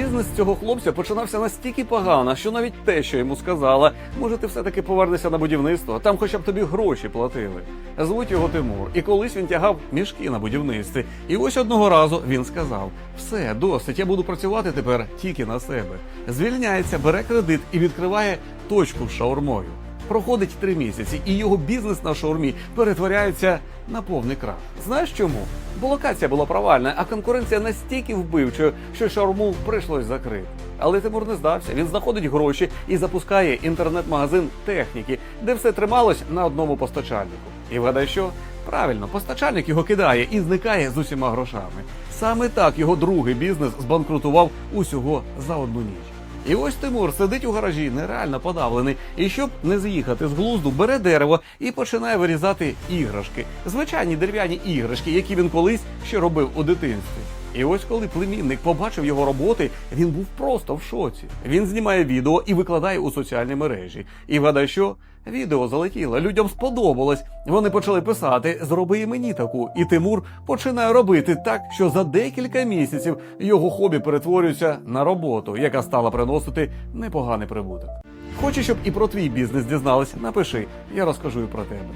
Бізнес цього хлопця починався настільки погано, що навіть те, що йому сказала, може, ти все-таки повернешся на будівництво, там хоча б тобі гроші платили. Звуть його Тимур, і колись він тягав мішки на будівництві. І ось одного разу він сказав: все, досить, я буду працювати тепер тільки на себе. Звільняється, бере кредит і відкриває точку з шаурмою. Проходить три місяці, і його бізнес на шаурмі перетворяється на повний крах. Знаєш чому? Бо локація була провальна, а конкуренція настільки вбивчою, що шаурму прийшлось закрити. Але Тимур не здався. Він знаходить гроші і запускає інтернет-магазин техніки, де все трималось на одному постачальнику. І вгадай, що правильно, постачальник його кидає і зникає з усіма грошами. Саме так його другий бізнес збанкрутував усього за одну ніч. І ось Тимур сидить у гаражі, нереально подавлений, і щоб не з'їхати з глузду, бере дерево і починає вирізати іграшки, звичайні дерев'яні іграшки, які він колись ще робив у дитинстві. І ось коли племінник побачив його роботи, він був просто в шоці. Він знімає відео і викладає у соціальні мережі. І вгадай, що відео залетіло, людям сподобалось. Вони почали писати: зроби і мені таку. І Тимур починає робити так, що за декілька місяців його хобі перетворюється на роботу, яка стала приносити непоганий прибуток. Хочеш, щоб і про твій бізнес дізналися? Напиши, я розкажу і про тебе.